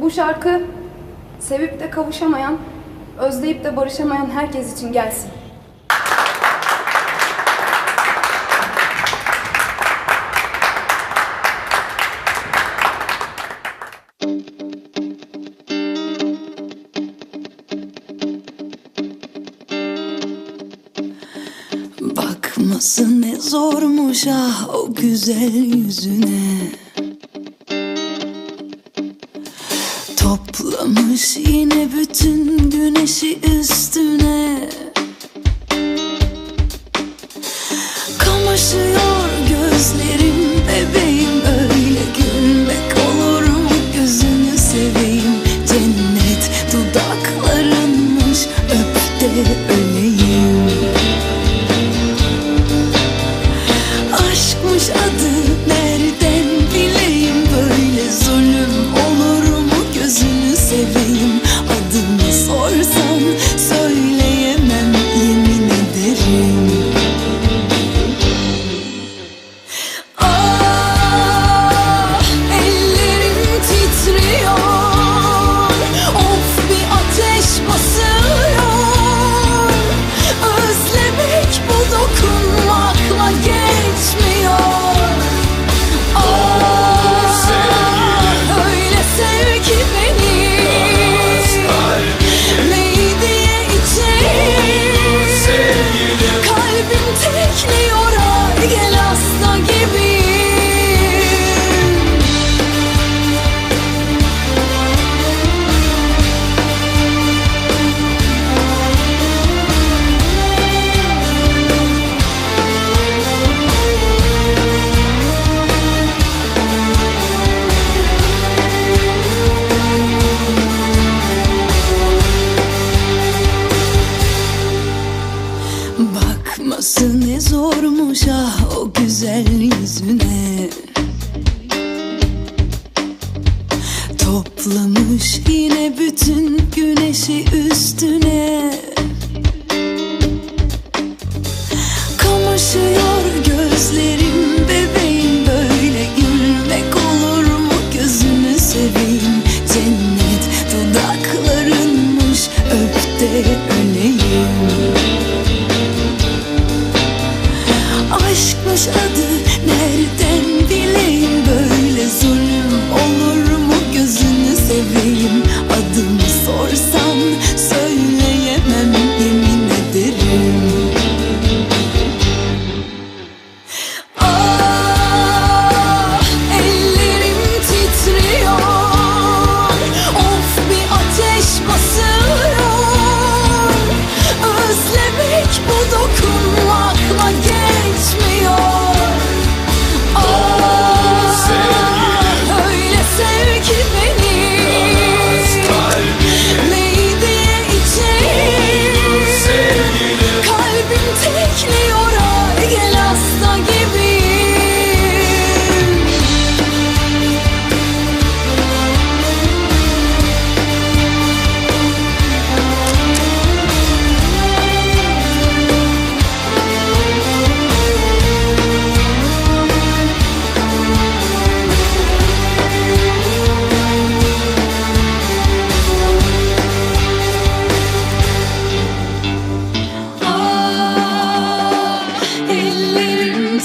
Bu şarkı sevip de kavuşamayan, özleyip de barışamayan herkes için gelsin. Bakması ne zormuş ah o güzel yüzüne güneş yine bütün güneşi üstüme Bakış o güzel yüzüne. Toplamış yine bütün güneşi üstüne. Aşkmış adı nereden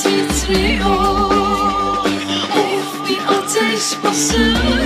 titriyor. Of bir ateş basıyor.